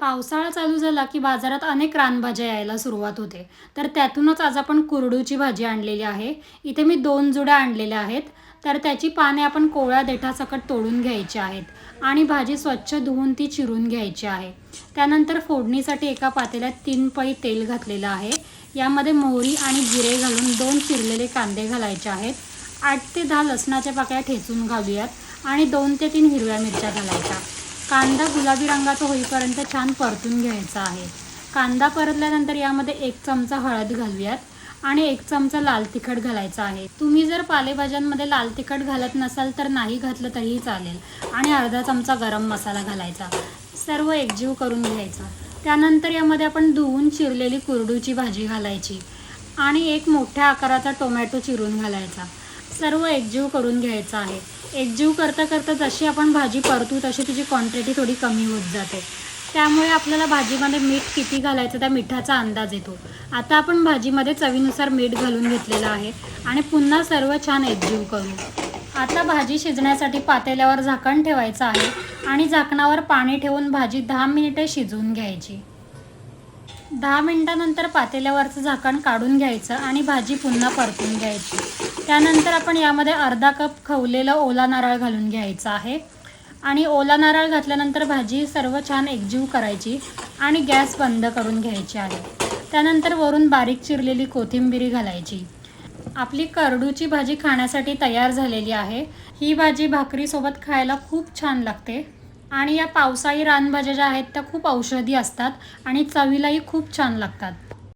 पावसाळा चालू झाला की बाजारात अनेक रानभाज्या यायला सुरुवात होते. तर त्यातूनच आज आपण कुरडूची भाजी आणलेली आहे. इथे मी दोन जुड्या आणलेल्या आहेत. तर त्याची पाने आपण कोवळ्या देठासकट तोडून घ्यायची आहेत आणि भाजी स्वच्छ धुवून ती चिरून घ्यायची आहे. त्यानंतर फोडणीसाठी एका पातेल्यात तीन पळी तेल घातलेलं आहे. यामध्ये मोहरी आणि जिरे घालून दोन चिरलेले कांदे घालायचे आहेत. आठ ते दहा लसणाच्या पाकळ्या ठेचून घालूयात आणि दोन ते तीन हिरव्या मिरच्या घालायच्या. कांदा गुलाबी रंगाचा होईपर्यंत छान परतून घ्यायचा आहे. कांदा परतल्यानंतर यामध्ये एक चमचा हळद घालूयात आणि एक चमचा लाल तिखट घालायचा आहे. तुम्ही जर पालेभाज्यांमध्ये लाल तिखट घालत नसाल तर नाही घातलं तरीही चालेल आणि अर्धा चमचा गरम मसाला घालायचा. सर्व एकजीव करून घ्यायचा. त्यानंतर यामध्ये आपण धुवून चिरलेली कुरडूची भाजी घालायची आणि एक मोठ्या आकाराचा टोमॅटो चिरून घालायचा. सर्व एकजीव करून घ्यायचं आहे. एकजीव करता करता जशी आपण भाजी परतू तशी तिची क्वांटिटी थोडी कमी होत जाते. त्यामुळे आपल्याला भाजीमध्ये मीठ किती घालायचं त्या मिठाचा अंदाज येतो. आता आपण भाजीमध्ये चवीनुसार मीठ घालून घेतलेलं आहे आणि पुन्हा सर्व छान एकजीव करू. आता भाजी शिजण्यासाठी पातेल्यावर झाकण ठेवायचं आहे आणि झाकणावर पाणी ठेवून भाजी दहा मिनिटे शिजवून घ्यायची. दहा मिनटानंतर पातेल्यावरचं झाकण काढून घ्यायचं आणि भाजी पुन्हा परतून घ्यायची. त्यानंतर आपण यामध्ये अर्धा कप खवलेलं ओला नारळ घालून घ्यायचं आहे. आणि ओला नारळ घातल्यानंतर भाजी सर्व छान एकजीव करायची आणि गॅस बंद करून घ्यायची आहे. त्यानंतर वरून बारीक चिरलेली कोथिंबिरी घालायची. आपली करडूची भाजी खाण्यासाठी तयार झालेली आहे. ही भाजी भाकरीसोबत खायला खूप छान लागते. आणि या पावसाळी रानभाज्या ज्या आहेत त्या खूप औषधी असतात आणि चवीलाही खूप छान लागतात.